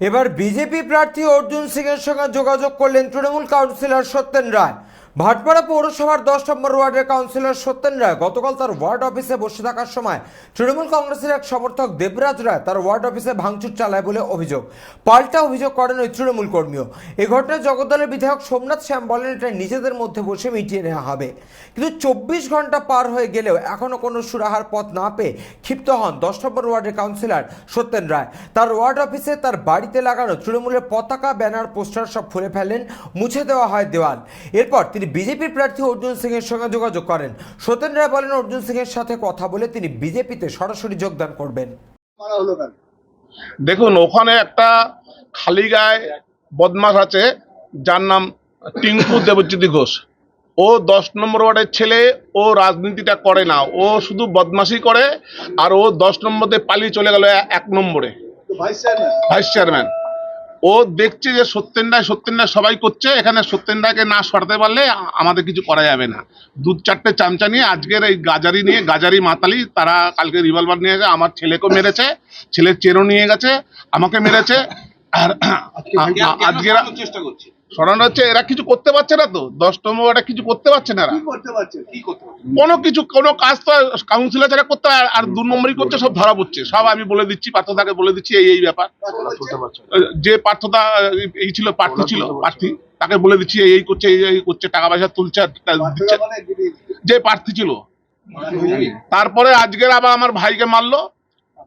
এবার বিজেপি প্রার্থী অর্জুন সিং এর সঙ্গে যোগাযোগ করলেন তৃণমূল কাউন্সিলর সত্যেন রায়। ভাটপাড়া পৌরসভার দশ নম্বর ওয়ার্ডের কাউন্সিলর সত্যেন রায় গতকাল তার ওয়ার্ড অফিসে বসে থাকার সময় তৃণমূল কংগ্রেসের এক সমর্থক দেবরাজ রায় তার ওয়ার্ড অফিসে ভাঙচুর চালায় বলে অভিযোগ। পাল্টা অভিযোগ করেন ওই তৃণমূল কর্মীও। এ ঘটনায় জগদ্দলের বিধায়ক সোমনাথ শ্যাম বলেন, এটা নিজেদের মধ্যে বসে মিটিয়ে নেওয়া হবে। কিন্তু চব্বিশ ঘণ্টা পার হয়ে গেলেও এখনও কোনো সুরাহার পথ না পেয়ে ক্ষিপ্ত হন দশ নম্বর ওয়ার্ডের কাউন্সিলর সত্যেন রায়। তার ওয়ার্ড অফিসে তার বাড়িতে লাগানো তৃণমূলের পতাকা, ব্যানার, পোস্টার সব খুলে ফেলেন মুছে দেওয়া হয় দেওয়াল। এরপর তিনি বিজেপির প্রার্থী অর্জুন সিং এর সঙ্গে যোগাযোগ করেন। সত্যেন রায় বলেন অর্জুন সিং এর সাথে কথা বলে তিনি বিজেপিতে সরাসরি যোগদান করবেন। দেখুন ওখানে একটা খালি গায়ে বদমাস আছে যার নাম টিঙ্কু দেবজ্যোতি ঘোষ। ও দশ নম্বর ওয়ার্ডের ছেলে ও রাজনীতিটা করে না। ও শুধু বদমাশি করে আর ও দশ নম্বরে পালিয়ে চলে গেল এক নম্বরে। ভাইস চেয়ারম্যান ভাইস চেয়ারম্যান ও দেখছে যে সত্যেন রায় সত্যেন রায় সবাই করছে এখানে সত্যেন রায়কে না সরাতে পারলে আমাদের কিছু করা যাবে না। দু চারটে চামচা নিয়ে আজকের এই গাজারি নিয়ে গাজারি মাতালি তারা কালকে রিভলভার নিয়ে গেছে আমার ছেলেকেও মেরেছে ছেলের চেনও নিয়ে গেছে আমাকে মেরেছে আর আজকের চেষ্টা করছি। সরানো হচ্ছে এরা কিছু করতে পারছে না তো? দশ নম্বর ওটা কিছু করতে পারছে না এরা? কি করতে পারছে? কি করতে কোনো কিছু কোনো কাজ তো কাউন্সিলর যারা করতে আর দু নম্বরই করছে সব ধরা পড়ছে। সব আমি বলে দিচ্ছি পার্থদাকে বলে দিচ্ছি এই এই ব্যাপার। যে পার্থদা এই ছিল প্রার্থী ছিল প্রার্থী তাকে বলে দিচ্ছি এই এই করছে এই এই করছে টাকা পয়সা তুলছে দিচ্ছে। মানে যে প্রার্থী ছিল। তারপরে আজকের আবার আমার ভাইকে মারলো।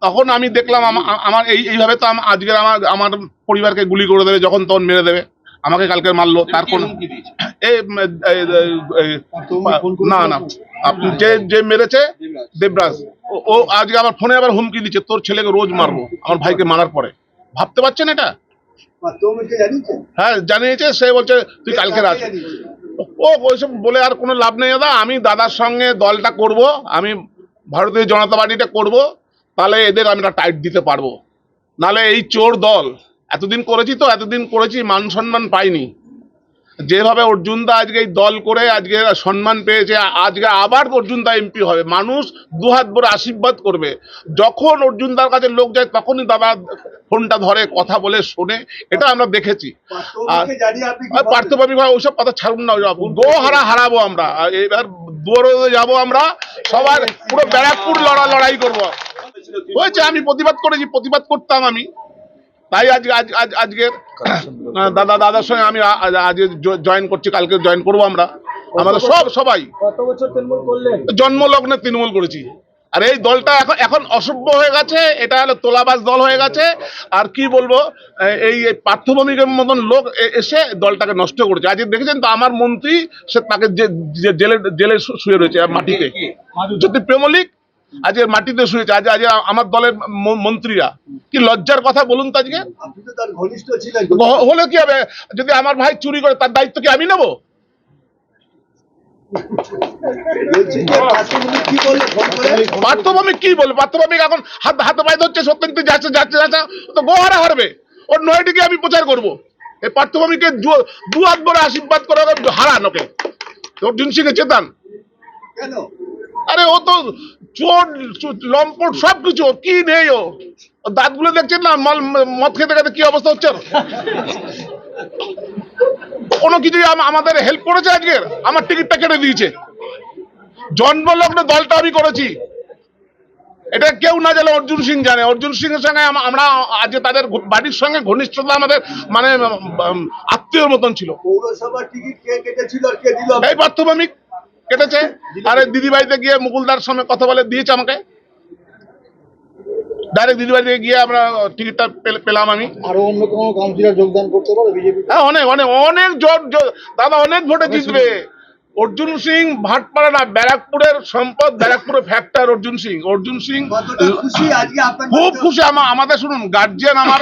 তখন আমি দেখলাম আমার এই এইভাবে তো আজকের আমার আমার পরিবারকে গুলি করে দেবে যখন তখন মেরে দেবে। আমাকে কালকে মারলো তার কোন না না আপনি যে যে মেরেছে দেবরাজ। ও- ও আজকে আবার ফোনে আবার হুমকি দিচ্ছে তোর ছেলেকে রোজ মারবো আমার ভাইকে মারার পরে। ভাবতে পারছেন এটা? হ্যাঁ জানিয়েছে সে বলছে তুই কালকে রাত ও ওইসব বলে আর কোনো লাভ নেই দাদা। আমি দাদার সঙ্গে দলটা করব আমি ভারতীয় জনতা পার্টিটা করব তাহলে এদের আমি টাইট দিতে পারব। নালে এই চোর দল এতদিন করেছি তো এতদিন করেছি মান সম্মান পাইনি। যেভাবে অর্জুন দা আজকে এই দল করে আজকে সম্মান পেয়েছে আজকে আবার অর্জুন দা এমপি হবে। মানুষ দুহাত ভরে আশীর্বাদ করবে। যখন অর্জুন দার কাছে লোক যায় তখনই দাদা ফোনটা ধরে কথা বলে শোনে। এটা আমরা দেখেছি। আর? পার্থবাবী ভাই ওইসব কথা ছাড়ুন না। গো হারা হারাবো আমরা। এবার দুয়ারে যাব আমরা। সবার পুরো ব্যারাকপুর লড়া লড়াই করব। হয়েছে আমি প্রতিবাদ করেছি প্রতিবাদ করতাম আমি। তাই আজকে আজ আজ আজকে দাদা দাদার সঙ্গে আমি আ- আজ- আজ জয়েন করছি কালকে জয়েন করব আমরা। আমাদের সব সবাই। জন্মলগ্নে তৃণমূল করেছি। আর এই দলটা এখন এখন অসভ্য হয়ে গেছে এটা হলো তোলাবাজ দল হয়ে গেছে। আর কি বলব এই পার্থভূমিকের মতন লোক এসে দলটাকে নষ্ট করেছে। আজ দেখেছেন তো আমার মন্ত্রী সে তাকে জেলে জেলে শুয়ে রয়েছে মাটিতে। যদি প্রেমলিক আজ মাটিতে শুয়েছে আজ আজ আমার দলের মন্ত্রীরা। কি লজ্জার কথা বলুন তো আজকে? হলে কি হবে? যদি আমার ভাই চুরি করে তার দায়িত্ব কি আমি নেব? কি বলবে? এখন হাত হাতে পায়ে ধরছে সত্যেন তুই যাচ্ছে যাচ্ছে যাচ্ছে তো গোহারা হারবে। ওর নয়টিকে আমি প্রচার করব। এই পার্থভূমিকে দু- হাত বড় আশীর্বাদ করে ওকে হারান ওকে। অর্জুন চেতান। কেন? আরে ও তো চোর চো- লম্পট সব কিছু কি নেই ও? দাঁতগুলো দেখছেন না? মল মদ খেতে খেতে কি অবস্থা হচ্ছে? কোনো কিছুই আমাদের হেল্প করেছে আজকের আমার টিকিটটা কেটে দিয়েছে। জন্মলগ্ন দলটা আমি করেছি। এটা কেউ না জানে অর্জুন সিং জানে। অর্জুন সিং এর সঙ্গে আমরা আজ তাদের বাড়ির সঙ্গে ঘনিষ্ঠতা আমাদের মানে আত্মীয়র মতন ছিল। পৌরসভার টিকিট কে কেটেছিল আর কে দিল? এই পার্থভূমিক কেটেছে? আরে দিদি বাড়িতে গিয়ে মুকুলদার সঙ্গে কথা বলে দিয়েছে আমাকে। ডাইরেক্ট দিদি বাড়িতে গিয়ে আমরা টিকিটটা পেল- পেলাম আমি। আরও অন্য কোনো কাউন্সিলর যোগদান করতে পারো? বিজেপি হ্যাঁ অনেক অনেক অনেক জোর- দাদা অনেক ভোটে জিতবে। অর্জুন সিং ভাটপাড়া না ব্যারাকপুরের সম্পদ ব্যারাকপুরের ফ্যাক্টর অর্জুন সিং। অর্জুন সিং খুব খুশি। আমাদের শুনুন গার্জিয়ান আমার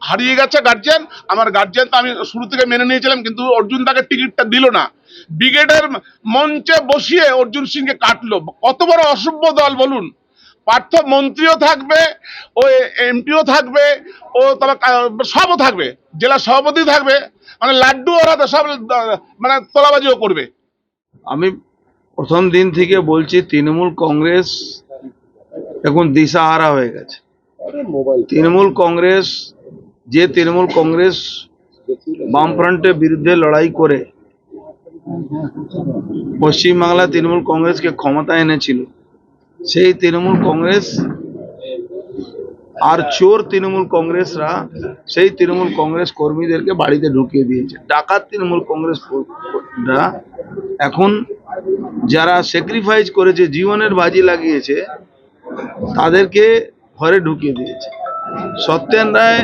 হারিয়ে গেছে গার্জিয়ান আমার গার্জিয়ান তো আমি শুরু থেকে মেনে নিয়েছিলাম কিন্তু অর্জুন তাকে টিকিটটা দিল না। ব্রিগেডের মঞ্চে বসিয়ে অর্জুন সিংকে কাটলো। কত বড় অসভ্য দল বলুন। পার্থ মন্ত্রীও থাকবে ও এমপিও থাকবে ও কা- সবও থাকবে। জেলা সভাপতি থাকবে মানে লাড্ডু ওরা সব মানে তোলাবাজিও করবে। আমি প্রথম দিন থেকে বলছি তৃণমূল কংগ্রেস এখন দিশাহারা হয়ে গেছে। তৃণমূল কংগ্রেস যে তৃণমূল কংগ্রেস বামফ্রন্টের বিরুদ্ধে লড়াই করে পশ্চিমবাংলা তৃণমূল কংগ্রেসকে ক্ষমতা এনেছিল সেই তৃণমূল কংগ্রেস আর চোর তৃণমূল কংগ্রেসরা সেই তৃণমূল কংগ্রেস কর্মীদেরকে বাড়িতে ঢুকিয়ে দিয়েছে। ডাকাত তৃণমূল কংগ্রেস রা এখন যারা স্যাক্রিফাইস করেছে, জীবনের বাজি লাগিয়েছে, তাদেরকে ঘরে ঢুকিয়ে দিয়েছে। সত্যেন রায়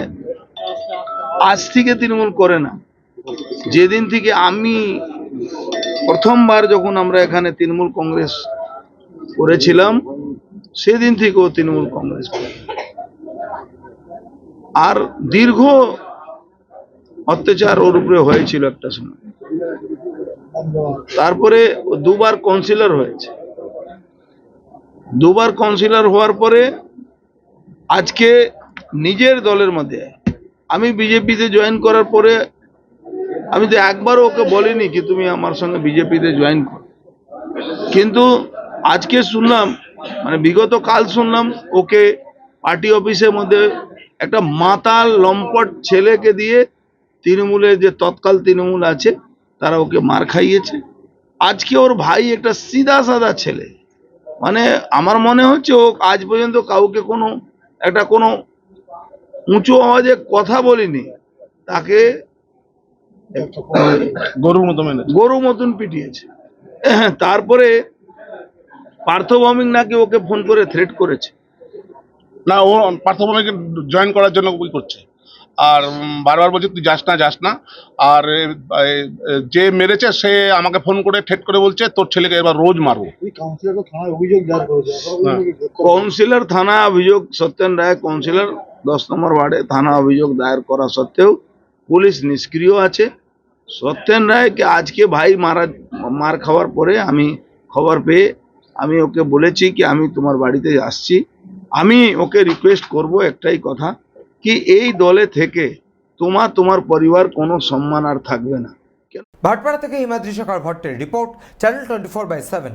আজ থেকে তৃণমূল করে না। যেদিন থেকে আমি প্রথমবার যখন আমরা এখানে তৃণমূল কংগ্রেস করেছিলাম, সেদিন থেকে ও তৃণমূল কংগ্রেস। আর দীর্ঘ অত্যাচার ওর উপরে হয়েছিল একটা সময়। তারপরে দুবার কাউন্সিলর হয়েছে। দুবার কাউন্সিলর হওয়ার পরে আজকে নিজের দলের মধ্যে আমি বিজেপিতে জয়েন করার পরে আমি তো একবারও ওকে বলিনি কি তুমি আমার সঙ্গে বিজেপিতে জয়েন করো। কিন্তু আজকে শুনলাম মানে বিগত কাল শুনলাম, ওকে পার্টি অফিসের মধ্যে একটা মাতাল লম্পট ছেলেকে দিয়ে তৃণমূলের যে তৎকাল তৃণমূল আছে তারা ওকে মার খাইয়েছে। আজকে ওর ভাই একটা সিধা সাদা ছেলে। মানে আমার মনে হচ্ছে ও আজ পর্যন্ত কাউকে কোনো একটা কোনো উঁচু আওয়াজে কথা বলিনি। তাকে গরুর মতো মেনে গরু মতন পিটিয়েছে। হ্যাঁ, তারপরে পার্থভৌমিক নাকি ওকে ফোন করে থ্রেট করেছে। না ও পার্থভূমিকে জয়েন করার জন্য ওই করছে। আর বারবার বলছে তুই যাস না যাস না। আর যে মেরেছে সে আমাকে ফোন করে ঠেট করে বলছে তোর ছেলেকে এবার রোজ মারবো। হ্যাঁ। কাউন্সিলর থানা অভিযোগ সত্যেন রায় কাউন্সিলর দশ নম্বর ওয়ার্ডে থানা অভিযোগ দায়ের করা সত্ত্বেও পুলিশ নিষ্ক্রিয় আছে। সত্যেন রায়কে আজকে ভাই মারা মার খাওয়ার পরে আমি খবর পেয়ে আমি ওকে বলেছি কি আমি তোমার বাড়িতে আসছি। আমি ওকে রিকোয়েস্ট করব একটাই কথা কি এই দলে থেকে তোমার তোমার পরিবার কোনো সম্মান আর থাকবে না? ভাটপাড়া থেকে Himadri Shekhar ভট্টের report channel twenty four by seven